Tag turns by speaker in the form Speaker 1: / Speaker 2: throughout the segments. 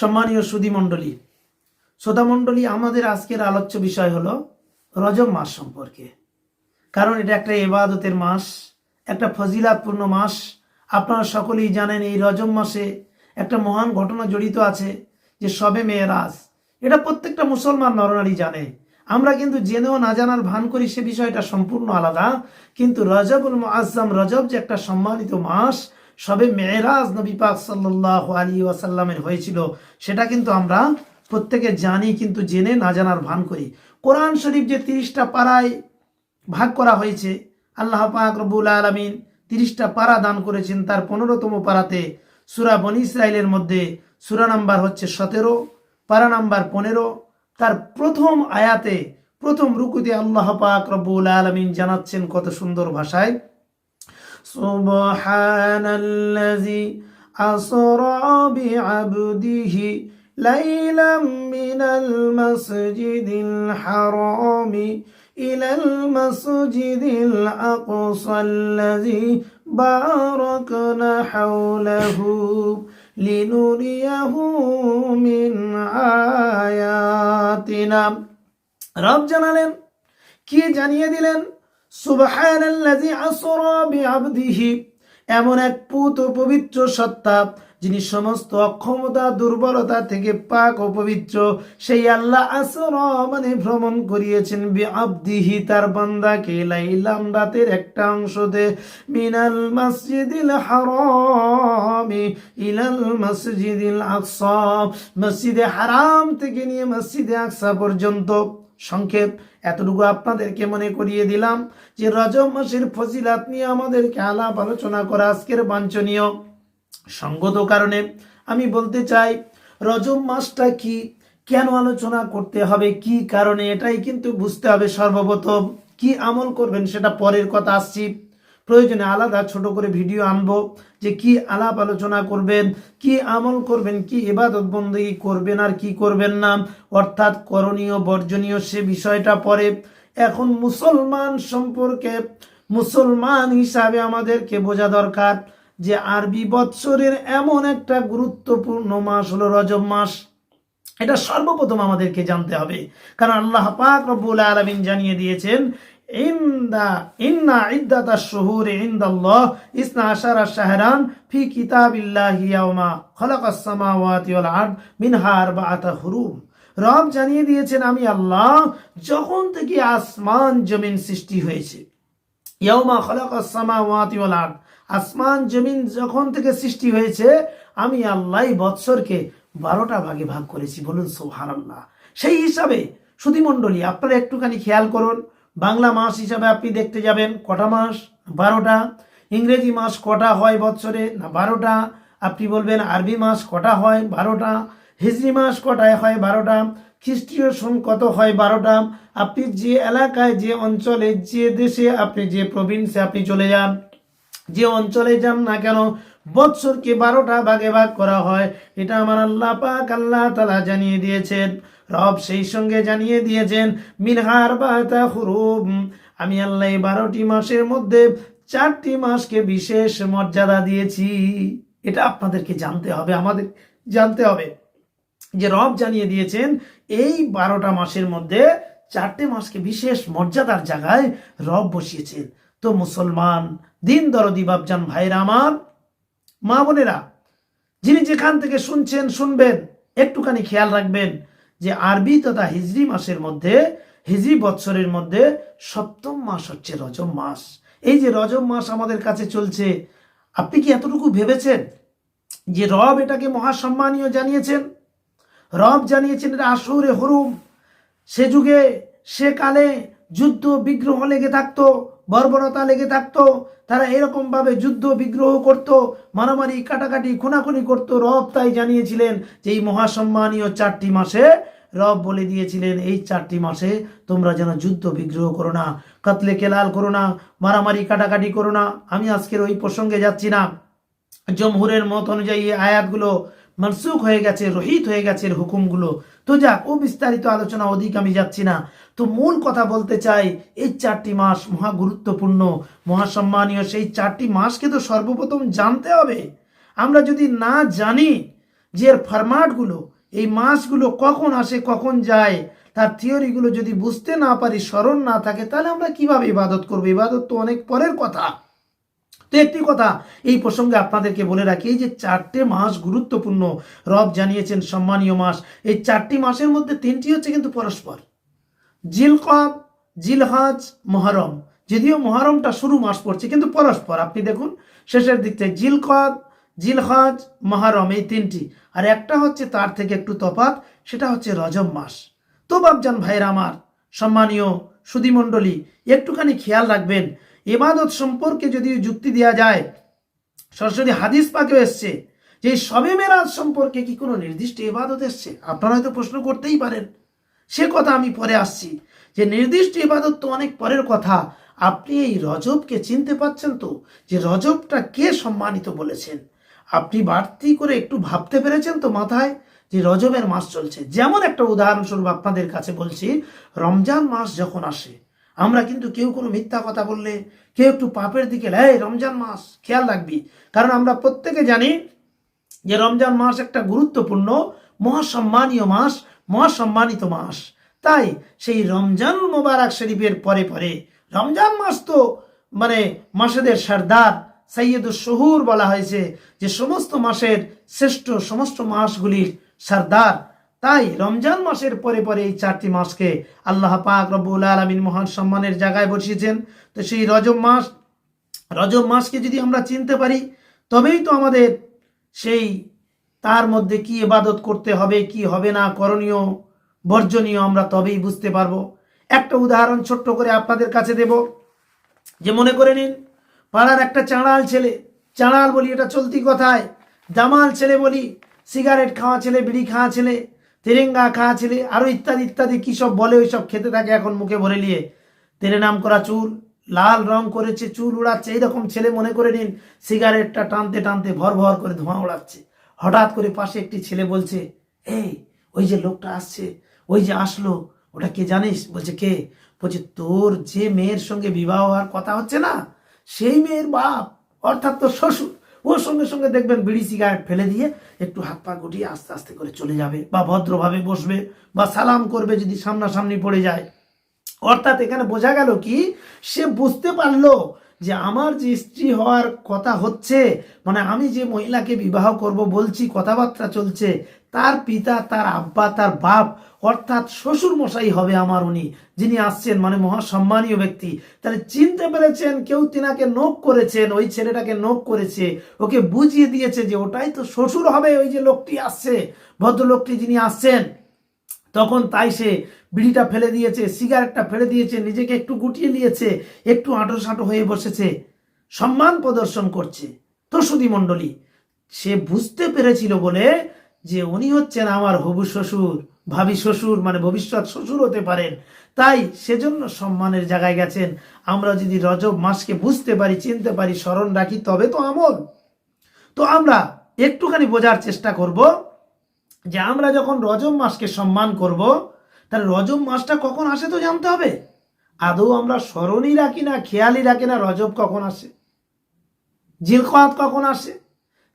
Speaker 1: সম্মানীয় সুদী মণ্ডলী, শ্রোতা মণ্ডলী, আমাদের আজকের আলোচ্য বিষয় হলো রজব মাস সম্পর্কে। কারণ এটা একটা এবাদতের মাস, একটা ফজিলাতপূর্ণ মাস। আপনারা সকলেই জানেন এই রজব মাসে একটা মহান ঘটনা জড়িত আছে যে সবে মেয়েরাজ। এটা প্রত্যেকটা মুসলমান নরনারী জানে। আমরা কিন্তু জেনেও না জানার ভান করি সে বিষয়টা সম্পূর্ণ আলাদা। কিন্তু রজবুল মুআজ্জাম, রজব যে একটা সম্মানিত মাস সবে মেয়েরাজ নবী পাক সাল্লাহ আলী ওয়াসাল্লামের হয়েছিল, সেটা কিন্তু আমরা প্রত্যেকে জানি, কিন্তু জেনে না জানার ভান করি। কোরআন শরীফ যে তিরিশটা পাড়ায় ভাগ করা হয়েছে, আল্লাহ পাক রব্বুল আলমিন তিরিশটা পাড়া দান করেছেন। তার পনেরোতম পাড়াতে সুরা বনি ইসরায়েলের মধ্যে সুরা নাম্বার হচ্ছে সতেরো পারা নাম্বার পনেরো। তার প্রথম আয়াতে, প্রথম রুকুতে আল্লাহ পাক রব্বুল আলমিন জানাচ্ছেন কত সুন্দর ভাষায় سبحان الذي أسرى بعبده ليلا من المسجد الحرام إلى المسجد الأقصى الذي باركنا حوله لنريه من آياتنا রব জানালেন কি জানিয়ে দিলেন এমন এক পুত পবিত্র সত্তা, যিনি সমস্ত অক্ষমতা, দুর্বলতা থেকে পাক ও পবিত্র, সেই আল্লাহ আসরা মানে ভ্রমণ করিয়েছেন বিআবদিহি, তার বান্দাকে লাইলাম রাতের একটা অংশতে মিনাল মসজিদিল হারামি ইলাল মসজিদিল আকসা, মসজিদে হারাম থেকে নিয়ে মসজিদে আকসা পর্যন্ত। সংক্ষেপ এতটুকু আপনাদেরকে মনে করিয়ে দিলাম যে রজব মাসের ফজিলাত নিয়ে আমাদেরকে আলাপ আলোচনা করা আজকের বাঞ্ছনীয়। সঙ্গত কারণে আমি বলতে চাই, রজব মাসটা কি, কেন আলোচনা করতে হবে, কি কারণে, এটাই কিন্তু বুঝতে হবে সর্বপ্রথম। কি আমল করবেন সেটা পরের কথা আসছি। প্রয়োজনে আলাদা ছোট করে ভিডিও আনব যে কি আলাপ আলোচনা করবেন, কি আমল করবেন, কি এবাদত বন্দী করবেন আর কি করবেন না। অর্থাৎ করণীয়, বর্জনীয় সে বিষয়টা পরে। এখন মুসলমান সম্পর্কে মুসলমান হিসাবে আমাদেরকে বোঝা দরকার যে আরবি বৎসরের এমন একটা গুরুত্বপূর্ণ মাস হলো রজব মাস। এটা সর্বপ্রথম আমাদেরকে জানতে হবে। কারণ আল্লাহ পাক রব্বুল আলমিন জানিয়ে দিয়েছেন শাহরান ফি রব জানিয়ে দিয়েছেন, আমি আল্লাহ যখন থেকে আসমান জমিন সৃষ্টি হয়েছে আসমান জমিন যখন থেকে সৃষ্টি হয়েছে, আমি আল্লাহ বৎসরকে বারোটা ভাগে ভাগ করেছি। বলুন সুবহানাল্লাহ। সেই হিসাবে সুধীমণ্ডলী, আপনারা একটুখানি খেয়াল করুন বাংলা মাস হিসাবে আপনি দেখতে যাবেন কটা মাস? বারোটা। ইংরেজি মাস কটা হয় বৎসরে? না, বারোটা। আপনি বলবেন আরবি মাস কটা হয়? বারোটা। হিজরি মাস কটায় হয়? বারোটা। খ্রিস্টীয় সন কত হয়? বারোটা। আপনি যে এলাকায়, যে অঞ্চলে, যে দেশে, আপনি যে প্রভিন্সে আপনি চলে যান, যে অঞ্চলে যান না কেন, বৎসরকে বারোটা ভাগে ভাগ করা হয়। এটা আমার আল্লাহ পাক আল্লাহ তালা জানিয়ে দিয়েছেন। রব সেই সঙ্গে জানিয়ে দিয়েছেন মিনহার বাতা হুরুম আমি আল্লাহ বারোটি মাসের মধ্যে চারটি মাসকে বিশেষ মর্যাদা দিয়েছি। এটা আপনাদেরকে জানতে হবে, আমাদের জানতে হবে যে রব জানিয়ে দিয়েছেন, এই বারোটা মাসের মধ্যে চারটে মাসকে বিশেষ মর্যাদার জায়গায় রব বসিয়েছেন। তো মুসলমান, দিন দরদি বাবজান ভাইরা আমার, মা বোনেরা, যিনি যেখান থেকে শুনছেন, শুনবেন, একটুখানি খেয়াল রাখবেন। যে আরবি তথা হিজরি মাসের মধ্যে, হিজরি বৎসরের মধ্যে সপ্তম মাস হচ্ছে রজব মাস। এই যে রজব মাস আমাদের কাছে চলছে, আপনি কি এতটুকু ভেবেছেন যে রব এটাকে মহাসম্মানীয় জানিয়েছেন? রব জানিয়েছেন এটা আসরে হরুম। সে যুগে, সে কালে যুদ্ধ বিগ্রহ লেগে থাকতো, বর্বরতা লেগে থাকতো, তারা এরকম ভাবে যুদ্ধ বিগ্রহ করত, মারামারি, কাটাকাটি, খুনাখুনি করত, রব তাই জানিয়েছিলেন যে এই মহাসম্মানীয় চারটি মাসে রব বলে দিয়েছিলেন, এই চারটি মাসে তোমরা যেন যুদ্ধ বিগ্রহ করো না, কাতলে কেলাল করো না, মারামারি কাটাকাটি করো না। আমি আজকের ওই প্রসঙ্গে যাচ্ছি না। জমহুরের মত অনুযায়ী আয়াতগুলো মনসুখ হয়ে গেছে, রহিত হয়ে গেছে হুকুমগুলো। তো যাক, ও বিস্তারিত আলোচনা অধিক আমি যাচ্ছি না। তো মূল কথা বলতে চাই, এই চারটি মাস মহা গুরুত্বপূর্ণ, মহাসম্মানীয়, সেই চারটি মাসকে তো সর্বপ্রথম জানতে হবে। আমরা যদি না জানি যে এর ফরম্যাটগুলো এই মাসগুলো কখন আসে, কখন যায়, তার থিওরিগুলো যদি বুঝতে না পারি, স্মরণ না থাকে, তাহলে আমরা কীভাবে ইবাদত করব? ইবাদত তো অনেক পরের কথা। তো একটি কথা এই প্রসঙ্গে আপনাদেরকে বলে রাখি, এই যে চারটে মাস গুরুত্বপূর্ণ, রব জানিয়েছেন সম্মানীয় মাস, এই চারটি মাসের মধ্যে তিনটি হচ্ছে কিন্তু পরস্পর। জিলকদ, জিলহাজ, মহরম। যদিও মহরমটা শুরু মাস পড়ছে, কিন্তু পরস্পর। আপনি দেখুন, শেষের দিক থেকে জিলকদ জিলহাজ মহরম, এই তিনটি। আর একটা হচ্ছে তার থেকে একটু তফাৎ, সেটা হচ্ছে রজব মাস। তো বাবজান ভাইয়ের আমার, সম্মানীয় সুধীমণ্ডলী, একটুখানি খেয়াল রাখবেন, এবাদত সম্পর্কে যদি যুক্তি দেওয়া যায়, সরাসরি হাদিস পাকেও এসছে যে সবে মেরাজ সম্পর্কে কি কোনো নির্দিষ্ট ইবাদত এসছে? আপনারা হয়তো প্রশ্ন করতেই পারেন। সে কথা আমি পরে আসছি যে নির্দিষ্ট ইবাদত তো অনেক পরের কথা। আপনি এই রজবকে চিনতে পাচ্ছেন তো যে রজবটা কে সম্মানিত বলেছেন? আপনি বাড়তি করে একটু ভাবতে পেরেছেন তো মাথায় যে রজবের মাস চলছে? যেমন একটা উদাহরণস্বরূপ আপনাদের কাছে বলছি, রমজান মাস যখন আসে, আমরা কিন্তু কেউ কোনো মিথ্যা কথা বললে, কেউ একটু পাপের দিকে, এই রমজান মাস, খেয়াল রাখবি। কারণ আমরা প্রত্যেকে জানি যে রমজান মাস একটা গুরুত্বপূর্ণ, মহাসম্মানীয় মাস, মহাসম্মানিত মাস। তাই সেই রমজান মোবারক শরীফের পরে পরে, রমজান মাস তো মানে মাসেদের সর্দার সৈয়দুল শহুর বলা হয়েছে যে সমস্ত মাসের শ্রেষ্ঠ সমস্ত মাসগুলির সর্দার। তাই রমজান মাসের পরে পরে এই চারটি মাসকে আল্লাহ পাক রব্বুল আলমিন মহান সম্মানের জায়গায় বসিয়েছেন। তো সেই রজব মাস, রজব মাসকে যদি আমরা চিনতে পারি, তবেই তো আমাদের সেই তার মধ্যে কি ইবাদত করতে হবে, কি হবে না করণীয়, বর্জনীয় আমরা তবেই বুঝতে পারব। একটা উদাহরণ ছোট্ট করে আপনাদের কাছে দেব। যে মনে করে নিন পাড়ার একটা চাঁড়াল ছেলে। চাঁড়াল বলি, এটা চলতি কথায়। দামাল ছেলে বলি, সিগারেট খাওয়া ছেলে, বিড়ি খাওয়া ছেলে, তেরেঙ্গা খাওয়া ছেলে আরও ইত্যাদি ইত্যাদি, কী সব বলে ওই সব খেতে থাকে এখন মুখে ভরে নিয়ে। তেরে নাম করা চুল, লাল রং করেছে, চুল উড়াচ্ছে, এইরকম ছেলে মনে করে নিন, সিগারেটটা টানতে টানতে ভর ভর করে ধোঁয়া উড়াচ্ছে। হঠাৎ করে পাশে একটি ছেলে বলছে, এই, ওই যে লোকটা আসছে, ওই যে আসলো, ওটা কে জানিস? বলছে, কে? বলছে, তোর যে মেয়ের সঙ্গে বিবাহ হওয়ার কথা হচ্ছে না সেই মেয়ের বাপ, অর্থাৎ তোর শ্বশুর, ওর সঙ্গে সঙ্গে দেখবেন বিড়ি সিগারেট ফেলে দিয়ে একটু হাত পা গুটিয়ে আস্তে আস্তে করে চলে যাবে বা ভদ্রভাবে বসবে বা সালাম করবে যদি সামনাসামনি পড়ে যায়। অর্থাৎ এখানে বোঝা গেল কি? সে বুঝতে পারল যে আমার যে স্ত্রী হওয়ার কথা হচ্ছে মানে আমি যে মহিলাকে বিবাহ করব বলছি, কথাবার্তা চলছে, তার পিতা, তার আব্বা, তার বাপ, অর্থাৎ শ্বশুর মশাই হবে আমার উনি, যিনি আসছেন মানে মহাসম্মানীয় ব্যক্তি। তাহলে চিনতে পেরেছেন, কেউ তিনাকে নোক করেছেন, ওই ছেলেটাকে নোক করেছে, ওকে বুঝিয়ে দিয়েছে যে ওটাই তো শ্বশুর হবে, ওই যে লোকটি আসছে, ভদ্রলোকটি যিনি আসছেন, তখন তাই সে বিড়িটা ফেলে দিয়েছে, সিগারেটটা ফেলে দিয়েছে, নিজেকে একটু গুটিয়ে নিয়েছে, একটু আঁটো সাঁটো হয়ে বসেছে, সম্মান প্রদর্শন করছে। তো মণ্ডলী, সে বুঝতে পেরেছিল বলে যে উনি হচ্ছেন আমার হবু শ্বশুর, ভাবি শ্বশুর মানে ভবিষ্যৎ শ্বশুর হতে পারেন। তাই সেজন্য সম্মানের জায়গায় গেছেন। আমরা যদি রজব মাসকে বুঝতে পারি, চিনতে পারি, স্মরণ রাখি, তবে তো আমল। তো আমরা একটুখানি বোঝার চেষ্টা করব যে আমরা যখন রজব মাসকে সম্মান করব তাহলে রজব মাসটা কখন আসে তো জানতে হবে? আদৌ আমরা স্মরণই রাখি না, খেয়ালই রাখি না রজব কখন আসে? জিল জিলকাত কখন আসে?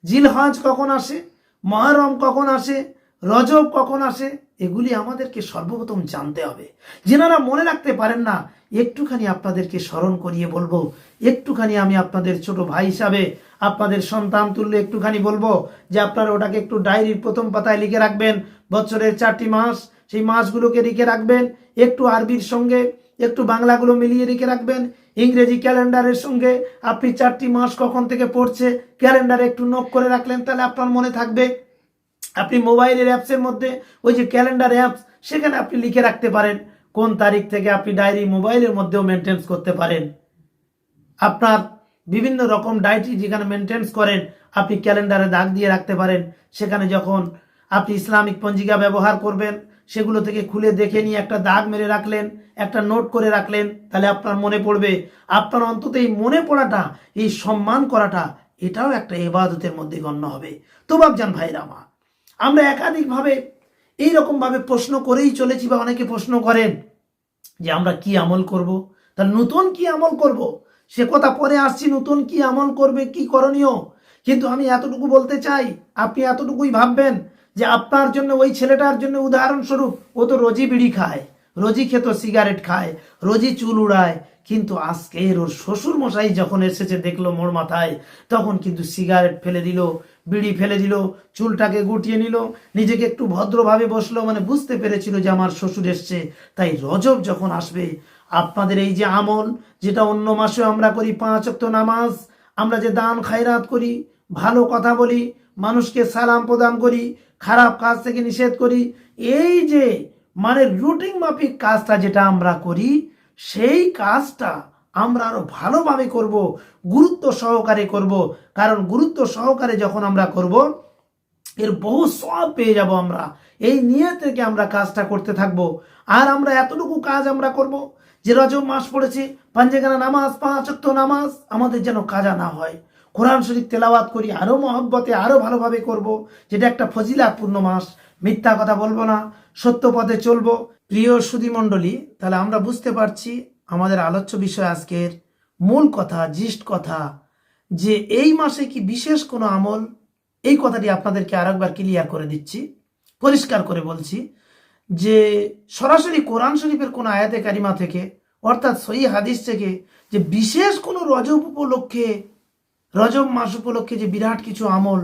Speaker 1: জিলহজ কখন আসে? মহরম কখন আসে? রজব কখন আসে? এগুলি আমাদেরকে সর্বপ্রথম জানতে হবে। যেনারা মনে রাখতে পারেন না, একটুখানি আপনাদেরকে স্মরণ করিয়ে বলব। একটুখানি আমি আপনাদের ছোট ভাই হিসাবে আপনাদের সন্তান তুললে একটুখানি বলব যে আপনারা ওটাকে একটু ডায়েরির প্রথম পাতায় লিখে রাখবেন, বছরের চারটি মাস সেই মাসগুলোকে রেখে রাখবেন, একটু আরবির সঙ্গে, একটু বাংলাগুলো মিলিয়ে রেখে রাখবেন। ইংরেজি ক্যালেন্ডারের সঙ্গে আপনি চারটি মাস কখন থেকে পড়ছে ক্যালেন্ডারে একটু নোট করে রাখলেন, তাহলে আপনার মনে থাকবে। আপনি মোবাইলের অ্যাপসের মধ্যে ওই যে ক্যালেন্ডার অ্যাপস সেখানে আপনি লিখে রাখতে পারেন। কোন তারিখ থেকে আপনি ডায়েরি মোবাইলের মধ্যেও মেনটেন্স করতে পারেন। আপনার বিভিন্ন রকম ডায়েরি যেখানে মেনটেন্স করেন, আপনি ক্যালেন্ডারে দাগ দিয়ে রাখতে পারেন। সেখানে যখন আপনি ইসলামিক পঞ্জিকা ব্যবহার করবেন সেগুলো থেকে খুলে দেখে নিয়ে একটা দাগ মেরে রাখলেন, একটা নোট করে রাখলেন, তাহলে আপনার মনে পড়বে, আপনার অন্তত এই মনে পড়াটা, এই সম্মান করাটা, এটাও একটা এবাদতের মধ্যে গণ্য হবে। তো বাবজান ভাইরা আমার, আমরা একাধিকভাবে এইরকমভাবে প্রশ্ন করেই চলেছি বা অনেকে প্রশ্ন করেন যে আমরা কি আমল করব? তাহলে নতুন কি আমল করব? সে কথা পরে আসছি, নতুন কি আমল করবে, কি করণীয়? কিন্তু আমি এতটুকু বলতে চাই, আপনি এতটুকুই ভাববেন যে আপনার জন্য, ওই ছেলেটার জন্য উদাহরণস্বরূপ, ও তো রোজই বিড়ি খায়, রোজই খেত সিগারেট খায়, রোজই চুল উড়ায়। কিন্তু আজকের ওর শ্বশুর মশাই যখন এসেছে, দেখল মোর মাথায়, তখন কিন্তু সিগারেট ফেলে দিল, বিড়ি ফেলে দিল, চুলটাকে গুটিয়ে নিল, নিজেকে একটু ভদ্রভাবে বসল মানে বুঝতে পেরেছিল যে আমার শ্বশুর এসছে। তাই রজব যখন আসবে, আপনাদের এই যে আমল, যেটা অন্য মাসেও আমরা করি পাঁচ অক্ত নামাজ, আমরা যে দান খায়রাত করি, ভালো কথা বলি মানুষকে সালাম প্রদান করি, খারাপ কাজ থেকে নিষেধ করি। এই যে মানে রুটিন মাফিক কাজটা যেটা আমরা করি, সেই কাজটা আমরা আরও ভালোভাবে করব, গুরুত্ব সহকারে করব। কারণ গুরুত্ব সহকারে যখন আমরা করব, এর বহু সব পেয়ে যাব আমরা। এই নিয়ে থেকে আমরা কাজটা করতে থাকব। আর আমরা এতটুকু কাজ আমরা করব যে রজব মাস পড়েছে, পাঞ্জেগানা নামাজ, পাঁচ নামাজ, আমাদের যেন কাজা না হয়। কোরআন শরীফ তেলাওয়াত করি আরও মহব্বতে আরও ভালোভাবে করব, যেটা একটা ফজিলাপূর্ণ মাস। মিথ্যা কথা বলব না, সত্য পথে চলবো। প্রিয় সুধী মণ্ডলী, তাহলে আমরা বুঝতে পারছি আমাদের আলোচ্য বিষয় আজকের মূল কথা জিষ্ট কথা, যে এই মাসে কি বিশেষ কোনো আমল? এই কথাটি আপনাদেরকে আরেকবার ক্লিয়ার করে দিচ্ছি, পরিষ্কার করে বলছি যে সরাসরি কোরআন শরীফের কোনো আয়াতে কারিমা থেকে, অর্থাৎ সহি হাদিস থেকে, যে বিশেষ কোনো রজব উপলক্ষে রজব মাস উপলক্ষে যে বিরাট কিছু আমল,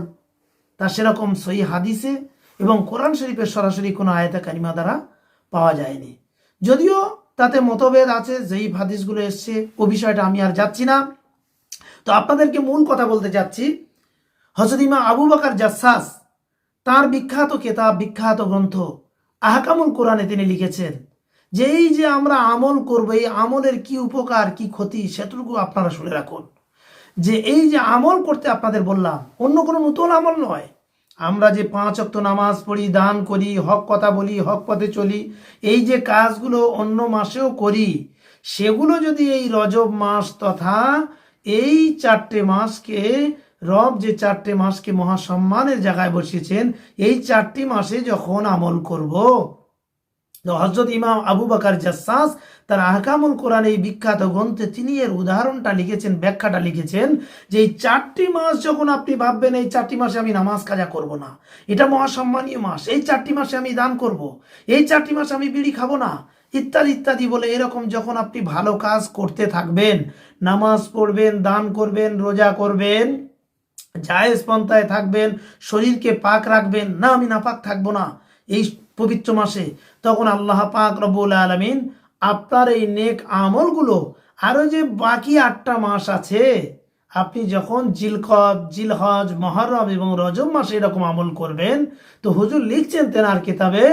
Speaker 1: তা সেরকম সহি হাদিসে এবং কোরআন শরীফের সরাসরি কোনো আয়াতে কারিমা দ্বারা পাওয়া যায়নি। যদিও তাতে মতভেদ আছে, যেই হাদিসগুলো এসছে, ও বিষয়টা আমি আর যাচ্ছি না। তো আপনাদেরকে মূল কথা বলতে চাচ্ছি হজরত ইমা আবু বাকার জাসাস, তার বিখ্যাত কেতাব, বিখ্যাত গ্রন্থ আহকামুল কোরআনে তিনি লিখেছেন যে এই যে আমরা আমল করব, এই আমলের কি উপকার, কি ক্ষতি, সেটুকু আপনারা শুনে রাখুন। যে এই যে আমল করতে আপনাদের বললাম, অন্য কোনো নতুন আমল নয়। আমরা যে পাঁচ অক্ত নামাজ পড়ি, দান করি, হক কথা বলি, হক পথে চলি, এই যে কাজগুলো অন্য মাসেও করি, সেগুলো যদি এই রজব মাস তথা এই চারটে মাসকে, রব যে চারটে মাসকে মহাসম্মানের জায়গায় বসিয়েছেন, এই চারটি মাসে যখন আমল করব তো হজরত ইমাম আবু বাকার জাসাস তার আহকামুল কোরআন এই বিখ্যাত গ্রন্থে তিনি এর উদাহরণটা লিখেছেন, ব্যাখ্যাটা লিখেছেন যে এই চারটি মাস যখন আপনি ভাববেন এই চারটি মাসে আমি নামাজ কাজা করব না, এটা মহাসম্মানীয় মাস, এই চারটি মাসে আমি দান করব, এই চারটি মাসে আমি বিড়ি খাব না, ইত্যাদি ইত্যাদি বলে এরকম যখন আপনি ভালো কাজ করতে থাকবেন, নামাজ পড়বেন, দান করবেন, রোজা করবেন জায়েজ পন্থায় থাকবেন, শরীরকে পাক রাখবেন, না আমি নাপাক থাকব না এই পবিত্র মাসে। তখন আল্লাহ পাক রব্বুল আলমিন আপনার এই নেক আমলগুলো আরও যে বাকি আটটা মাস আছে, আপনি যখন জিলকদ, জিলহজ, মহরম এবং রজব মাসে এরকম আমল করবেন, তো হুজুর লিখছেন তেনার কিতাবে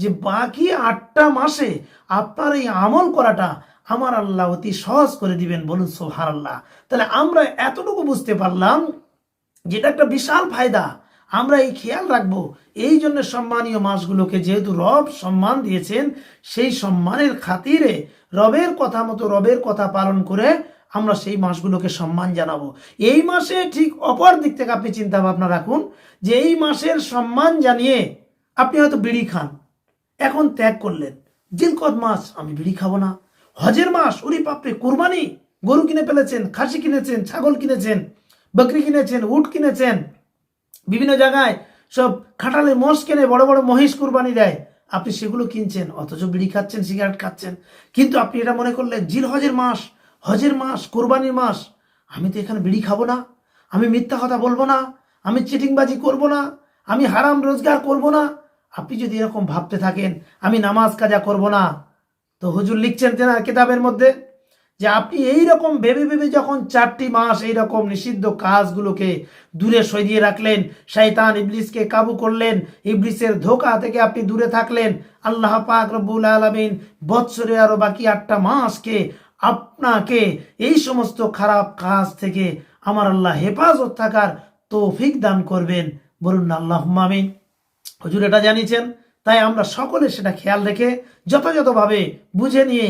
Speaker 1: যে বাকি আটটা মাসে আপনার এই আমল করাটা আমার আল্লাহ অতি সহজ করে দিবেন। বলুন সোহার আল্লাহ তাহলে আমরা এতটুকু বুঝতে পারলাম যেটা একটা বিশাল ফায়দা। আমরা এই খেয়াল রাখব, এই জন্য সম্মানীয় মাসগুলোকে যেহেতু রব সম্মান দিয়েছেন, সেই সম্মানের খাতিরে রবের কথা মতো, রবের কথা পালন করে আমরা সেই মাসগুলোকে সম্মান জানাব। এই মাসে ঠিক অপর দিক থেকে আপনি চিন্তা ভাবনা রাখুন যে এই মাসের সম্মান জানিয়ে আপনি হয়তো বিড়ি খান। এখন ত্যাগ করলেন, জিলকদ মাস আমি বিড়ি খাব না। হজের মাস, উরি পাপড়ে, কোরবানি, গরু কিনে ফেলেছেন, খাসি কিনেছেন, ছাগল কিনেছেন। বকরি কিনেছেন, উট কিনেছেন। বিভিন্ন জায়গায় সব খাটালে মোষ কেনে বড় বড় মহিষ কুরবানি দেয়। আপনি সেগুলো কিনছেন, অথচ বিড়ি খাচ্ছেন, সিগারেট খাচ্ছেন। কিন্তু আপনি এটা মনে করলেন, জিল হজের মাস হজের মাস, কোরবানির মাস। আমি তো এখানে বিড়ি খাব না, আমি মিথ্যা কথা বলব না, আমি চিটিংবাজি করব না, আমি হারাম রোজগার করব না। আপনি যদি এরকম ভাবতে থাকেন, আমি নামাজ কাজা করব না। তো হুজুর লিখছেন তেনার কিতাবের মধ্যে? যে আপনি এই রকম ভেবে ভেবে যখন চারটি মাস এই রকম নিষিদ্ধ কাজগুলোকে দূরে সরিয়ে রাখলেন, শয়তান ইবলিসকে কাবু করলেন, ইবলিসের ধোকা থেকে আপনি দূরে থাকলেন, আল্লাহ পাক রব্বুল আলমিন বৎসরে আরও বাকি আটটা মাসকে আপনাকে এই সমস্ত খারাপ কাজ থেকে আমার আল্লাহ হেফাজত থাকার তৌফিক দান করবেন। বলুন আল্লাহ আমিন। হুজুর এটা জানিয়েছেন, তাই আমরা সকলে সেটা খেয়াল রেখে যথাযথভাবে বুঝে নিয়ে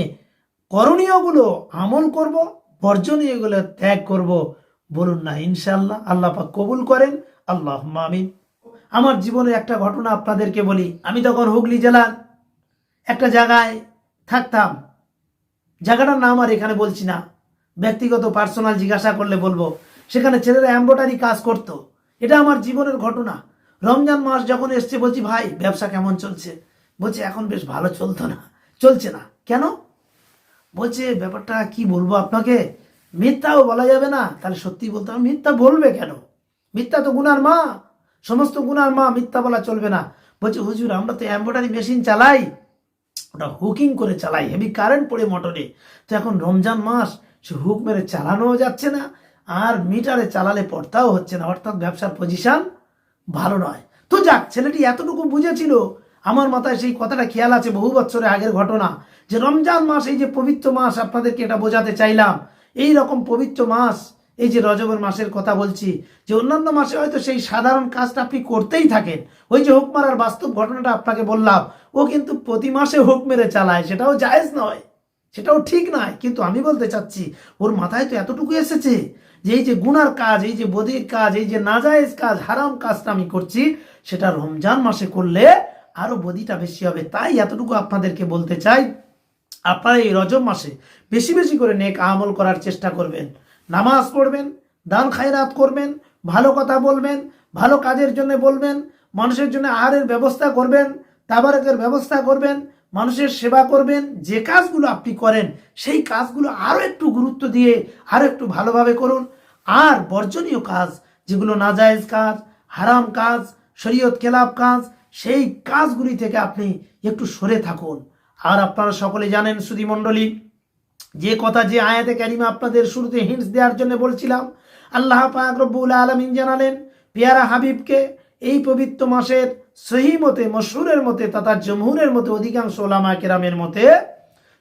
Speaker 1: করণীয়গুলো আমল করব, বর্জনীয়গুলো ত্যাগ করব বলুন না ইনশাল্লাহ আল্লাহ পাক কবুল করেন। আল্লাহ আমিন। আমার জীবনে একটা ঘটনা আপনাদেরকে বলি। আমি তখন হুগলি জেলার একটা জায়গায় থাকতাম। জায়গাটার নাম আর এখানে বলছি না। ব্যক্তিগত, পার্সোনাল জিজ্ঞাসা করলে বলব। সেখানে ছেলেরা এম্ব্রয়ডারি কাজ করত। এটা আমার জীবনের ঘটনা। রমজান মাস যখন এসছে, বলছি, ভাই, ব্যবসা কেমন চলছে? বলছে, এখন বেশ ভালো চলতো না। চলছে না। কেন? বলছে, ব্যাপারটা কি বলব আপনাকে? মিথ্যাও বলা যাবে না। তাহলে সত্যি বলতে হবে, মিথ্যা বলবে কেন? মিথ্যা তো গুনার মা। সমস্ত গুনার মা, মিথ্যা বলা চলবে না। বলছে, হুজুর, আমরা তো এম্ব্রয়ডারি মেশিন চালাই। ওটা হুকিং করে চালাই। হেভি কারেন্ট পড়ে মোটরে তো এখন রমজান মাস, সে হুক মেরে চালানোও যাচ্ছে না, আর মিটারে চালালে পড়তাও হচ্ছে না। অর্থাৎ ব্যবসার পজিশন ভালো নয়। তো যাক, ছেলেটি এতটুকু বুঝেছিল আমার মাথায় সেই কথাটা খেয়াল আছে বহু বছরের আগের ঘটনা, যে রমজান মাস, এই যে পবিত্র মাস, আপনাদেরকে এটা বোঝাতে চাইলাম। এই রকম পবিত্র মাস, এই যে রজবের মাসের কথা বলছি, যে অন্যান্য মাসে হয়তো সেই সাধারণ কাজটা আপনি করতেই থাকেন। ওই যে হুক মারার বাস্তব ঘটনাটা আপনাকে বললাম, ও কিন্তু প্রতি মাসে হুক মেরে চালায়, সেটাও জায়েজ নয়, সেটাও ঠিক নয়। কিন্তু আমি বলতে চাচ্ছি, ওর মাথায় তো এতটুকু এসেছে যে এই যে গুনার কাজ, এই যে বদির কাজ, এই যে নাজায়েজ কাজ, হারাম কাজটা আমি করছি, সেটা রমজান মাসে করলে আরও বদিটা বেশি হবে। তাই এতটুকু আপনাদেরকে বলতে চাই, আপনারা এই রজব মাসে বেশি বেশি করে নেক আমল করার চেষ্টা করবেন। নামাজ পড়বেন, দান খায়রাত করবেন, ভালো কথা বলবেন, ভালো কাজের জন্য বলবেন, মানুষের জন্য আহারের ব্যবস্থা করবেন, তাবারকের ব্যবস্থা করবেন, মানুষের সেবা করবেন, যে কাজগুলো আপনি করেন, সেই কাজগুলো আরও একটু গুরুত্ব দিয়ে আরও একটু ভালোভাবে করুন। আর বর্জনীয় কাজ, যেগুলো নাজায়েজ কাজ, হারাম কাজ, শরীয়ত কেলাপ কাজ সেই কাজগুলি থেকে আপনি একটু সরে থাকুন। আর আপনারা সকলে জানেন সুধী মণ্ডলী যে কথা যে আয়াতে ক্যারিমা আপনাদের শুরুতে হিন্টস দেওয়ার জন্য বলছিলাম, আল্লাহ পাক আলমিন জানালেন, পেয়ারা হাবিবকে এই পবিত্র মাসের সহি মতে, মশহুরের মতে, তথা জমহুরের মতে, অধিকাংশ ওলামা কেরামের মতে,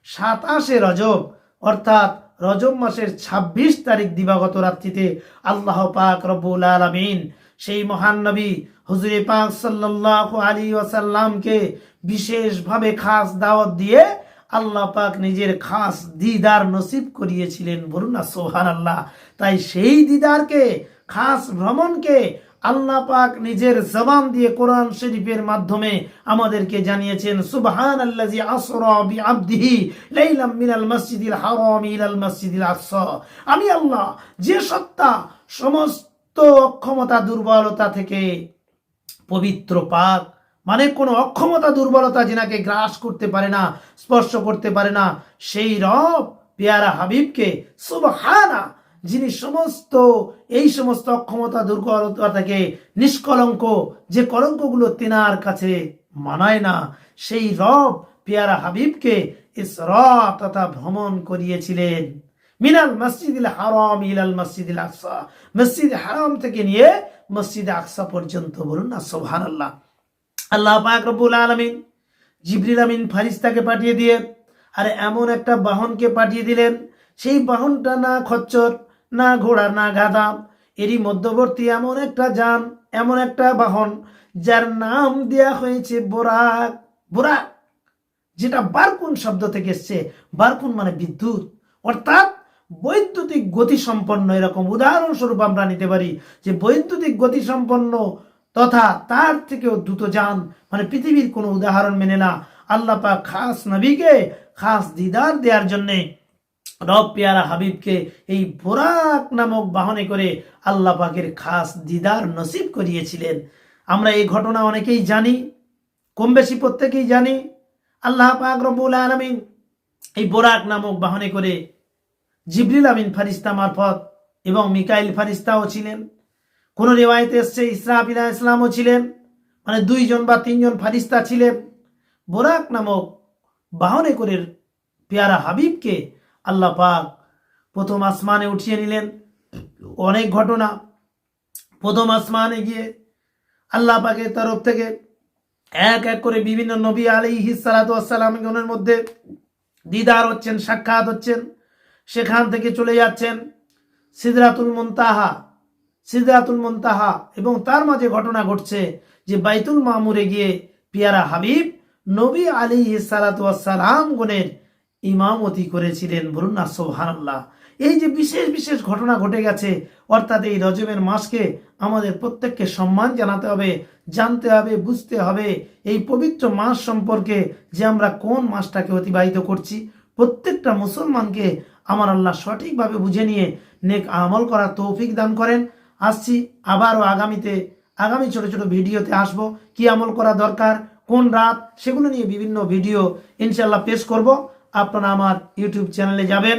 Speaker 1: সাতাশে রজব, অর্থাৎ রজব মাসের ২৬ তারিখ দিবাগত রাত্রিতে আল্লাহ পাক রব্বুল আলমিন সেই মহান নবী হুজুরে পাক সাল্লাল্লাহু আলী ওয়াসাল্লামকে বিশেষভাবে খাস দাওয়াত দিয়ে আল্লাহ পাক নিজের খাস দিদার নসিব করিয়েছিলেন। বলুন না সোহান আল্লাহ তাই সেই দিদারকে, খাস ভ্রমণকে আল্লাহ পাক নিজের জবান দিয়ে কোরআন শরীফের মাধ্যমে আমাদেরকে জানিয়েছেন সুবহান আল্লাজি আসরা বি আবদিহি লাইলাম মিনাল মসজিদিল হারাম ইলাল মসজিদিল আকসা। আমি আল্লাহ যে সত্তা, সমস্ত অক্ষমতা, দুর্বলতা থেকে পবিত্র পাক। মানে কোনো অক্ষমতা, দুর্বলতা যেনাকে গ্রাস করতে পারে না, স্পর্শ করতে পারে না, সেই রব, পেয়ারা হাবিবকে সুবহানা, যিনি সমস্ত, এই সমস্ত অক্ষমতা, দুর্বলতা থেকে নিষ্কলঙ্ক, যে কলঙ্কগুলো তেনার কাছে মানায় না, সেই রব, পেয়ারা হাবিবকে ইসরা তথা ভ্রমণ করিয়েছিলেন। মিনাল মসজিদুল হারাম ইলাল মসজিদুল আকসা। মসজিদ হারাম থেকে নিয়ে মসজিদ আকসা পর্যন্ত বলুন না, সুবহানাল্লাহ। আল্লাহ পাক রব্বুল আলমিন জিবরিল আমিন ফারিস্তাকে পাঠিয়ে দিয়ে আর এমন একটা বাহনকে পাঠিয়ে দিলেন। সেই বাহনটা না খচ্চর, না ঘোড়া, না গাদা এরই মধ্যবর্তী এমন একটা যান, এমন একটা বাহন, যার নাম দেয়া হয়েছে বোরাক। বোরাক, যেটা বারকুন শব্দ থেকে এসছে। বারকুন মানে বিদ্যুৎ। অর্থাৎ বৈদ্যুতিক গতি সম্পন্ন এরকম উদাহরণস্বরূপ আমরা নিতে পারি যে বৈদ্যুতিক গতি সম্পন্ন তথা তার থেকেও দ্রুত যান। মানে পৃথিবীর কোনো উদাহরণ মেনে না। আল্লাহ পাক খাস নবীকে, খাস দিদার দেওয়ার জন্যে রব পেয়ারা হাবিবকে এই বোরাক নামক বাহনে করে আল্লাহ পাকের খাস দিদার নসিব করিয়েছিলেন। আমরা এই ঘটনা অনেকেই জানি, কম বেশি প্রত্যেকেই জানি। আল্লাহ পাক রব্বুল আলমিন এই বোরাক নামক বাহনে করে জিবরিল আমিন ফারিস্তা মারফত এবং মিকাইল ফারিস্তাও ছিলেন। কোন রেওয়ায়তে এসছে ইসরাফিল ইসলামও ছিলেন। মানে দুইজন বা তিনজন ফারিস্তা ছিলেন। বোরাক নামক বাহনে করে পেয়ারা হাবিবকে আল্লাহ পাক প্রথম আসমানে উঠিয়ে নিলেন। অনেক ঘটনা। প্রথম আসমানে গিয়ে আল্লাহ পাকের তরফ থেকে এক এক করে বিভিন্ন নবী আলী হিসালাতামের মধ্যে দিদার হচ্ছেন, সাক্ষাৎ হচ্ছেন। সেখান থেকে চলে যাচ্ছেন সিদরাতুল মুনতাহা সিদরাতুল মুনতাহা। এবং তার মাঝে ঘটনা ঘটছে যে বাইতুল মামুরে গিয়ে পিয়ারা হাবিব নবী আলী সালাতাম গুণের ইমামতি করেছিলেন। বলুন না এই যে বিশেষ বিশেষ ঘটনা ঘটে গেছে, অর্থাৎ এই রজবের মাসকে আমাদের প্রত্যেককে সম্মান জানাতে হবে, জানতে হবে, বুঝতে হবে এই পবিত্র মাস সম্পর্কে যে আমরা কোন মাসটাকে অতিবাহিত করছি। প্রত্যেকটা মুসলমানকে আমার আল্লাহ সঠিকভাবে বুঝে নিয়ে নেক আমল করার তৌফিক দান করেন। আসছি আবারও আগামীতে, আগামী ছোট ছোট ভিডিওতে আসব। কি আমল করা দরকার, কোন রাত, সেগুলো নিয়ে বিভিন্ন ভিডিও ইনশাল্লাহ পেশ করব। আপনারা আমার ইউটিউব চ্যানেলে যাবেন।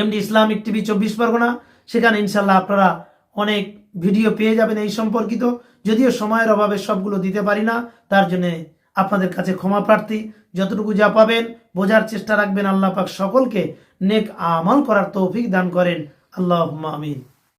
Speaker 1: এমডি ইসলামিক টিভি চব্বিশ পরগনা। সেখানে ইনশাল্লাহ আপনারা অনেক ভিডিও পেয়ে যাবেন এই সম্পর্কিত। যদিও সময়ের অভাবে সবগুলো দিতে পারি না, তার জন্যে আপনাদের কাছে ক্ষমা প্রার্থী। যতটুকু যা পাবেন বোঝার চেষ্টা রাখবেন আল্লাহ পাক সকলকে নেক আমল করার তৌফিক দান করেন। আল্লাহ আমিন।